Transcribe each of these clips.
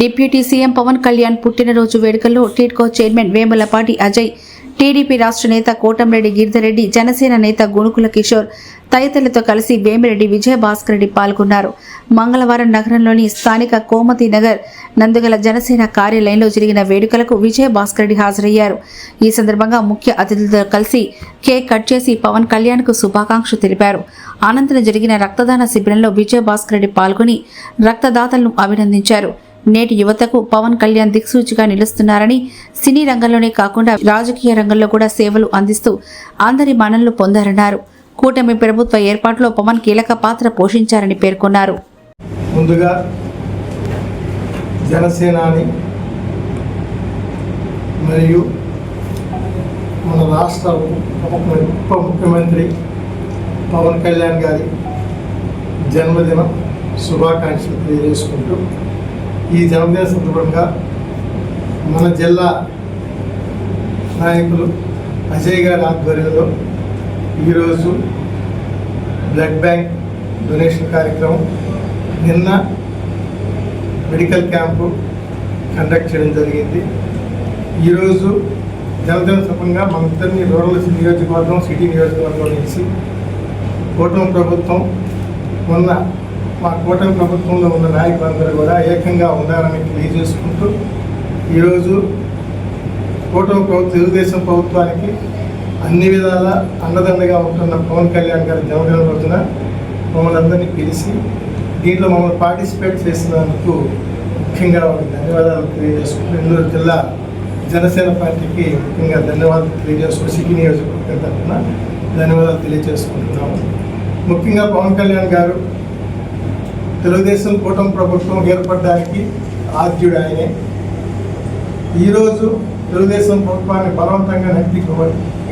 Deputy CM Pawan Kalyan పుట్టినరోజు వేడుకల్లో TIDCO chairman Vemulapati Ajay TDP రాష్ట్ర నేత కోటంరెడ్డి గిరిధరెడ్డి జనసేన నేత గుణుకుల కిషోర్ తదితరులతో కలిసి వేమిరెడ్డి విజయభాస్కర్ రెడ్డి పాల్గొన్నారు. మంగళవారం నగరంలోని స్థానిక కోమతి నగర్ నందుగల జనసేన కార్యాలయంలో జరిగిన వేడుకలకు విజయభాస్కర్ రెడ్డి హాజరయ్యారు. ఈ సందర్భంగా ముఖ్య అతిథులతో కలిసి కేక్ కట్ చేసి పవన్ కళ్యాణ్కు శుభాకాంక్షలు తెలిపారు. అనంతరం జరిగిన రక్తదాన శిబిరంలో విజయభాస్కర్ రెడ్డి పాల్గొని రక్తదాతలను అభినందించారు. నేటి యువతకు పవన్ కళ్యాణ్ దిక్సూచిగా నిలుస్తున్నారని సినీ రంగంలోనే కాకుండా రాజకీయ రంగంలో కూడా సేవలు అందిస్తూ అందరి మన్ననలు పొందారన్నారు. కూటమి ప్రభుత్వ ఏర్పాటులో పవన్ కీలక పాత్ర పోషించారని పేర్కొన్నారు. ముందుగా జనసేనాని మరియు మన రాష్ట్ర ఉప ముఖ్యమంత్రి పవన్ కళ్యాణ్ గారి జన్మదినం శుభాకాంక్షలు తెలియజేసుకుంటూ ఈ జన్మదిన సందర్భంగా మన జిల్లా నాయకులు అజయ్ గారి ఆధ్వర్యంలో ఈరోజు బ్లడ్ బ్యాంక్ డొనేషన్ కార్యక్రమం నిన్న మెడికల్ క్యాంపు కండక్ట్ చేయడం జరిగింది. ఈరోజు జనదిన సభంగా మన ఇద్దరిని రూరల్ నియోజకవర్గం సిటీ నియోజకవర్గం నుంచి కూటమి ప్రభుత్వం ఉన్న మా కూటమి ప్రభుత్వంలో ఉన్న నాయకులందరూ కూడా ఏకంగా ఉండాలని తెలియజేసుకుంటూ ఈరోజు కూటమి ప్రభుత్వం తెలుగుదేశం ప్రభుత్వానికి అన్ని విధాల అన్నదండగా ఉంటున్న పవన్ కళ్యాణ్ గారి జన్మదిన రోజున మమ్మల్ని అందరినీ పిలిచి దీంట్లో మమ్మల్ని పార్టిసిపేట్ చేసినందుకు ముఖ్యంగా వారికి ధన్యవాదాలు తెలియజేసుకుంటూ నెల్లూరు జిల్లా జనసేన పార్టీకి ముఖ్యంగా ధన్యవాదాలు తెలియజేసుకుంటూ సిటీ నియోజకవర్గం తరఫున ధన్యవాదాలు తెలియజేసుకుంటున్నాము. ముఖ్యంగా పవన్ కళ్యాణ్ గారు తెలుగుదేశం కూటమి ప్రభుత్వం ఏర్పడడానికి ఆద్యుడు ఆయనే. ఈరోజు తెలుగుదేశం ప్రభుత్వాన్ని బలవంతంగా నెట్టి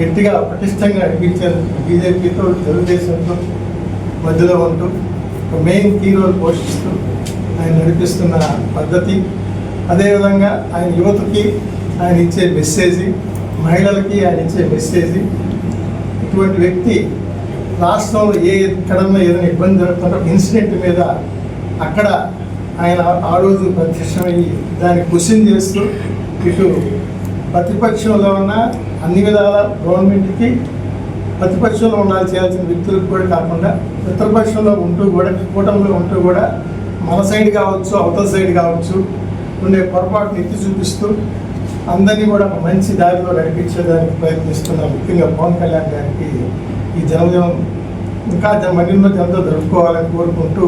గట్టిగా పటిష్టంగా నడిపించారు బీజేపీతో తెలుగుదేశంతో మధ్యలో ఉంటూ ఒక మెయిన్ కీ రోల్ పోషిస్తూ ఆయన నడిపిస్తున్న పద్ధతి. అదేవిధంగా ఆయన యువతకి ఆయన ఇచ్చే మెసేజ్ మహిళలకి ఆయన ఇచ్చే మెసేజ్ ఇటువంటి వ్యక్తి రాష్ట్రంలో ఏ ఎక్కడన్నా ఏదైనా ఇబ్బంది జరుగుతుంటే ఇన్సిడెంట్ మీద అక్కడ ఆయన ఆ రోజు ప్రత్యక్షమయ్యి దాన్ని క్వశ్చన్ చేస్తూ ఇటు ప్రతిపక్షంలో ఉన్న అన్ని విధాల గవర్నమెంట్కి ప్రతిపక్షంలో ఉండాలి చేయాల్సిన వ్యక్తులకు కూడా కాకుండా మిత్రపక్షంలో ఉంటూ కూడా కూటమిలో ఉంటూ కూడా మన సైడ్ కావచ్చు అవతల సైడ్ కావచ్చు ఉండే పొరపాటును ఎత్తి చూపిస్తూ అందరినీ కూడా ఒక మంచి దారిలో నడిపించేదానికి ప్రయత్నిస్తున్న ముఖ్యంగా పవన్ కళ్యాణ్ గారికి ఈ జన్మదినం ఇంకా మరిన్నో జనతో జరుపుకోవాలని కోరుకుంటూ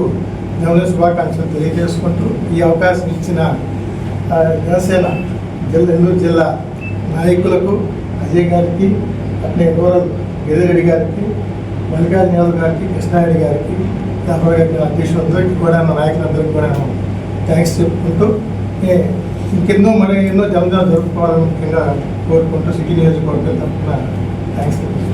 జనరల్ శుభాకాంక్షలు తెలియజేసుకుంటూ ఈ అవకాశం ఇచ్చిన జనసేన జిల్లా నెల్లూరు జిల్లా నాయకులకు అజయ్ గారికి అట్లే రూరల్ గెదిరెడ్డి గారికి మల్లికార్జున యాదవ్ గారికి కృష్ణారెడ్డి గారికి రాఘవ గారికి అధ్యక్షులందరికీ కూడా నా నాయకులందరికీ కూడా థ్యాంక్స్ చెప్పుకుంటూ ఇంకెన్నో మరి ఎన్నో జనజన జరుపుకోవాలని ముఖ్యంగా కోరుకుంటూ సిటీ నియోజకవర్గం తరఫున థ్యాంక్స్ చెప్తున్నాను